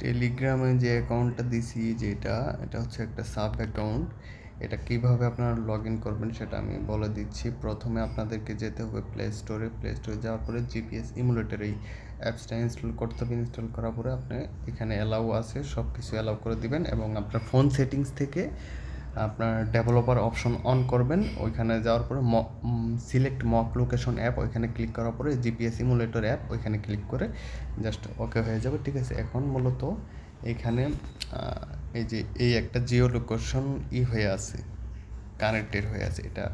টেলিগ্রামে যে অ্যাকাউন্টটা দিছি যেটা, এটা হচ্ছে একটা সাব অ্যাকাউন্ট। এটা কীভাবে আপনারা লগ ইন করবেন সেটা আমি বলে দিচ্ছি। প্রথমে আপনাদেরকে যেতে হবে প্লে স্টোরে প্লে স্টোরে যাওয়ার পরে জিপিএস ইমুলেটর এই অ্যাপসটা ইনস্টল করতে হবে। ইনস্টল করার পরে আপনি এখানে অ্যালাউ আছে। সব কিছু অ্যালাউ করে দিবেন এবং আপনার ফোন সেটিংস থেকে আপনার ডেভেলপার অপশন অন করবেন, ওইখানে যাওয়ার পরে সিলেক্ট মক লোকেশন অ্যাপ ওইখানে ক্লিক করার পরে জিপিএস ইমুলেটর অ্যাপ ওইখানে ক্লিক করে জাস্ট ওকে হয়ে যাবে, ঠিক আছে? এখন মূলত এখানে এই যে এই একটা জিও লোকেশন ই হয়ে আছে কানেক্টেড হয়ে আছে, এটা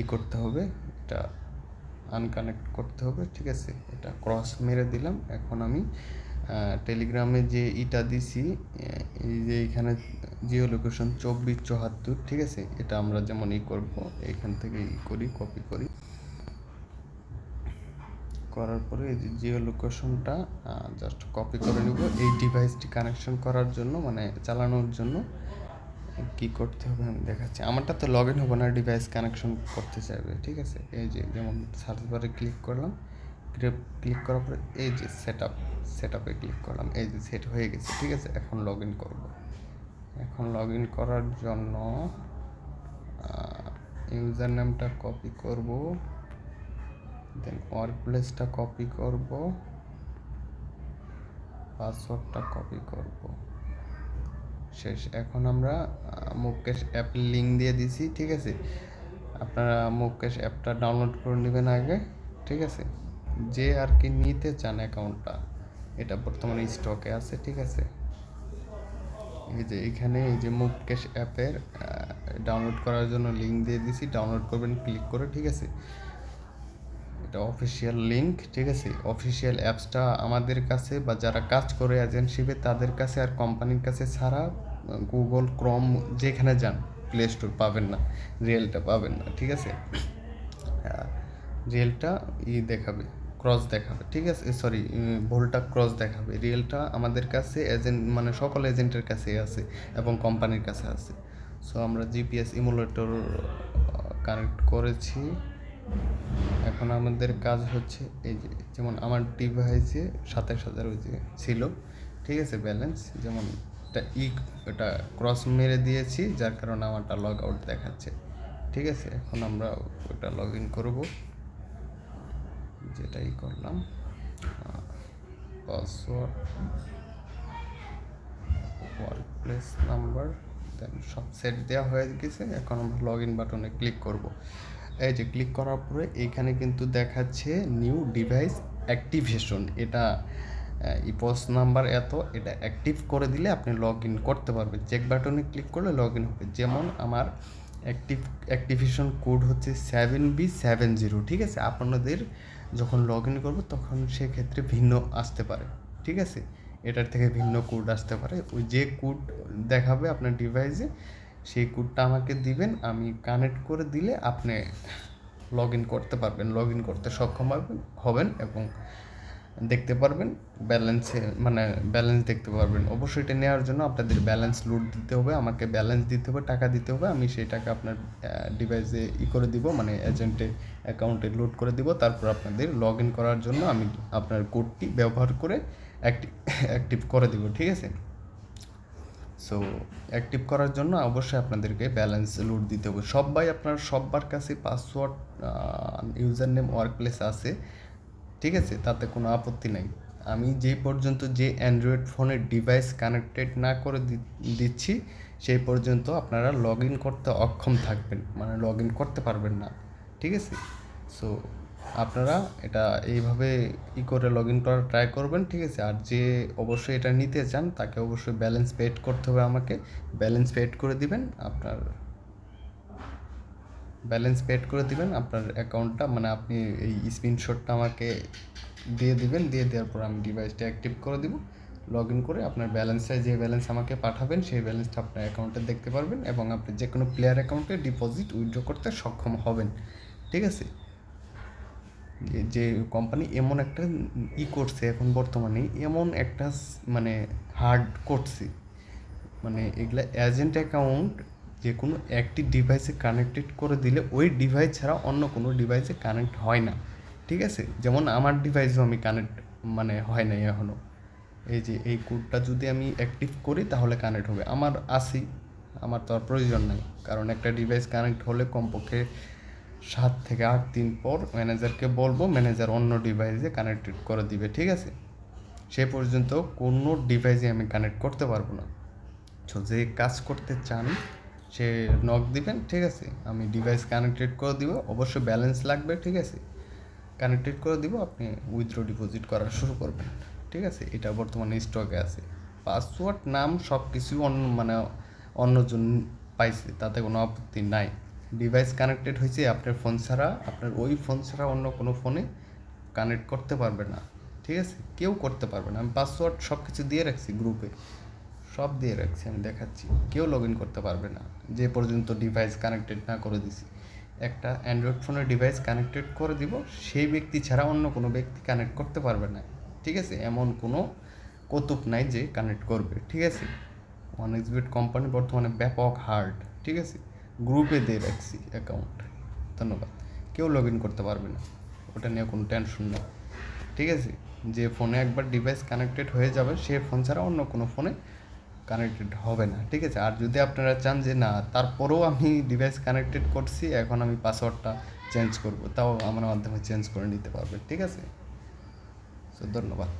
ই করতে হবে, এটা আনকানেক্ট করতে হবে, ঠিক আছে? এটা ক্রস মেরে দিলাম, এখন আমি টেলিগ্রামে যে ইটা দিছি এই যে এখানে জিও লোকেশন চব্বিশ চুয়াত্তর, ঠিক আছে? এটা আমরা যেমন ই করব, এখান থেকে ই করি কপি করি। করার পরে এই যে জিও লোকেশনটা জাস্ট কপি করে নিব। এই ডিভাইসটি কানেকশন করার জন্য মানে চালানোর জন্য কি করতে হবে আমি দেখাচ্ছি। আমারটা তো লগ ইন হবে না ডিভাইস কানেকশন করতে চাইবে, ঠিক আছে? এই যে যেমন সার্চ বারে ক্লিক করলাম ক্লিক করার পরে এই যে সেট আপ সেট আপে ক্লিক করলাম, এই যে সেট হয়ে গেছে, ঠিক আছে? এখন লগ ইন করব। এখন লগ ইন করার জন্য ইউজার নেমটা কপি করব দেন ওয়ার্ক প্লেসটা কপি করব পাসওয়ার্ডটা কপি করব। শেষ। এখন আমরা মুকেশ অ্যাপ লিঙ্ক দিয়ে দিছি, ঠিক আছে? আপনারা মুকেশ অ্যাপটা ডাউনলোড করে নেবেন আগে, ঠিক আছে? যে আর কি নিতে চান অ্যাকাউন্টটা, এটা বর্তমানে স্টকে আছে, ঠিক আছে? এই যে এখানে এই যে মুকেশ অ্যাপের ডাউনলোড করার জন্য লিঙ্ক দিয়ে দিছি, ডাউনলোড করবেন ক্লিক করে, ঠিক আছে? এটা অফিসিয়াল লিঙ্ক ঠিক আছে? অফিসিয়াল অ্যাপসটা আমাদের কাছে বা যারা কাজ করে এজেন্সিপে তাদের কাছে আর কোম্পানির কাছে ছাড়া গুগল ক্রম যেখানে যান প্লে স্টোর পাবেন না রিয়েলটা পাবেন না, ঠিক আছে? রিয়েলটা ই দেখাবে। ক্রস দেখাবে, ঠিক আছে? সরি ভুলটা ক্রস দেখাবে। রিয়েলটা আমাদের কাছে এজেন্ট মানে সকল এজেন্টের কাছে আছে এবং কোম্পানির কাছে আছে। সো আমরা জিপিএস ইমুলেটর কানেক্ট করেছি। এখন আমাদের কাজ হচ্ছে, এই যে, যেমন আমার ডিভাইসে সাতাশ হাজার ওই যে ছিল, ঠিক আছে? ব্যালেন্স যেমন এটা ই এটা ক্রস মেরে দিয়েছি, যার কারণে আমারটা লগ আউট দেখাচ্ছে, ঠিক আছে? এখন আমরা ওটা লগ ইন করব। যেটাই করলাম। Password work place number then সব সেট দেওয়া হয়ে গেছে। এখন আমরা লগ ইন বাটনে ক্লিক করব। এই যে ক্লিক করার পরে এইখানে কিন্তু দেখাচ্ছে নিউ ডিভাইস অ্যাক্টিভেশন এটা ইপস নাম্বার এত, এটা অ্যাক্টিভ করে দিলে আপনি লগ ইন করতে পারবেন। চেক বাটনে ক্লিক করলে লগ ইন হবে। যেমন আমার অ্যাক্টিভ অ্যাক্টিভেশন কোড হচ্ছে সেভেন বি সেভেন জিরো ঠিক আছে? আপনাদের যখন লগ ইন করব, তখন সেক্ষেত্রে ভিন্ন আসতে পারে। ঠিক আছে? এটার থেকে ভিন্ন কোড আসতে পারে। ওই যে কোড দেখাবে আপনার ডিভাইসে সেই কোডটা আমাকে দিবেন। আমি কানেক্ট করে দিলে আপনি লগ ইন করতে পারবেন লগ ইন করতে সক্ষম হবেন এবং দেখতে পারবেন ব্যালেন্সে মানে ব্যালেন্স দেখতে পারবেন। অবশ্যই এটা নেওয়ার জন্য আপনাদের ব্যালেন্স লোড দিতে হবে, আমাকে ব্যালেন্স দিতে হবে, টাকা দিতে হবে, আমি সেই টাকা আপনার ডিভাইসে ই করে দিব মানে এজেন্টে অ্যাকাউন্টে লোড করে দিব, তারপর আপনাদের লগ ইন করার জন্য আমি আপনার কোডটি ব্যবহার করে অ্যাক্টিভ অ্যাক্টিভ করে দিব, ঠিক আছে? সো অ্যাক্টিভ করার জন্য অবশ্যই আপনাদেরকে ব্যালেন্স লোড দিতে হবে। সবাই আপনার সবার কাছে password user name work place আছে। ঠিক আছে? তাতে কোনো আপত্তি নাই। আমি যে পর্যন্ত যে অ্যান্ড্রয়েড ফোনের ডিভাইস কানেক্টেড না করে দিচ্ছি, সেই পর্যন্ত আপনারা লগ ইন করতে অক্ষম থাকবেন। মানে লগ ইন করতে পারবেন না। ঠিক আছে? সো আপনারা এটা এইভাবে ই করে লগ ইন করার ট্রাই করবেন, ঠিক আছে? আর যে অবশ্যই এটা নিতে চান, তাকে অবশ্যই ব্যালেন্স পেড করতে হবে আমাকে। ব্যালেন্স পেড করে দিবেন, আপনার ব্যালেন্স পেড করে দিবেন, আপনার অ্যাকাউন্টটা মানে আপনি এই স্ক্রিনশটটা আমাকে দিয়ে দিবেন, দিয়ে দেওয়ার পর আমি ডিভাইসটা অ্যাক্টিভ করে দিব লগ ইন করে আপনার ব্যালেন্সটা যে ব্যালেন্স আমাকে পাঠাবেন, সেই ব্যালেন্সটা আপনার অ্যাকাউন্টে দেখতে পারবেন এবং আপনি যে কোনো প্লেয়ার অ্যাকাউন্টে ডিপোজিট উইথড্র করতে সক্ষম হবেন, ঠিক আছে? যে কোম্পানি এমন একটা ই করছে এখন বর্তমানে, এমন একটা মানে হার্ড করছে মানে এগুলা এজেন্ট অ্যাকাউন্ট যে কোনো একটি ডিভাইসে কানেক্টেড করে দিলে ওই ডিভাইস ছাড়া অন্য কোনো ডিভাইসে কানেক্ট হয় না। ঠিক আছে? যেমন আমার ডিভাইসও আমি কানেক্ট মানে হয় নাই এখনও এই যে এই কোডটা যদি আমি অ্যাক্টিভ করি তাহলে কানেক্ট হবে। আমার আসি আমার তো আর প্রয়োজন নাই। কারণ একটা ডিভাইস কানেক্ট হলে কমপক্ষে সাত থেকে আট দিন পর ম্যানেজারকে বলব ম্যানেজার অন্য ডিভাইসে কানেক্টেড করে দিবে। ঠিক আছে? সে পর্যন্ত কোনো ডিভাইসে আমি কানেক্ট করতে পারব না। তো যে কাজ করতে চান সে নক দিবেন, ঠিক আছে? আমি ডিভাইস কানেক্টেড করে দিব, অবশ্যই ব্যালেন্স লাগবে, ঠিক আছে? কানেক্টেড করে দিব, আপনি উইথড্র ডিপোজিট করা শুরু করবেন, ঠিক আছে? এটা বর্তমানে স্টকে আছে। পাসওয়ার্ড নাম সব কিছু অন্য মানে অন্যজন পাইছে, তাতে কোনো আপত্তি নাই। ডিভাইস কানেক্টেড হয়েছে আপনার ফোন ছাড়া, আপনার ওই ফোন ছাড়া অন্য কোনো ফোনে কানেক্ট করতে পারবে না, ঠিক আছে? কেউ করতে পারবে না। আমি পাসওয়ার্ড সব কিছু দিয়ে রাখছি গ্রুপে সব দিয়ে রাখছি, আমি দেখাচ্ছি। কেউ লগ ইন করতে পারবে না। যে পর্যন্ত ডিভাইস কানেক্টেড না করে দিছি। একটা অ্যান্ড্রয়েড ফোনের ডিভাইস কানেক্টেড করে দিব, সেই ব্যক্তি ছাড়া অন্য কোনো ব্যক্তি কানেক্ট করতে পারবে না। ঠিক আছে? এমন কোনো কৌতুক নাই যে কানেক্ট করবে। ঠিক আছে? ওয়ান এক্সবিট কোম্পানি বর্তমানে ব্যাপক হার্ড ঠিক আছে? গ্রুপে দিয়ে রাখছি অ্যাকাউন্ট ধন্যবাদ। কেউ লগ ইন করতে পারবে না। ওটা নিয়ে কোনো টেনশন নেই। ঠিক আছে? যে ফোনে একবার ডিভাইস কানেক্টেড হয়ে যাবে, সে ফোন ছাড়া অন্য কোনো ফোনে কানেক্টেড হবে না, ঠিক আছে? আর যদি আপনারা চান যে না, তারপরেও আমি ডিভাইস কানেক্টেড করছি, এখন আমি পাসওয়ার্ডটা চেঞ্জ করব, তাও আমার মাধ্যমে চেঞ্জ করে নিতে পারবেন, ঠিক আছে? তো ধন্যবাদ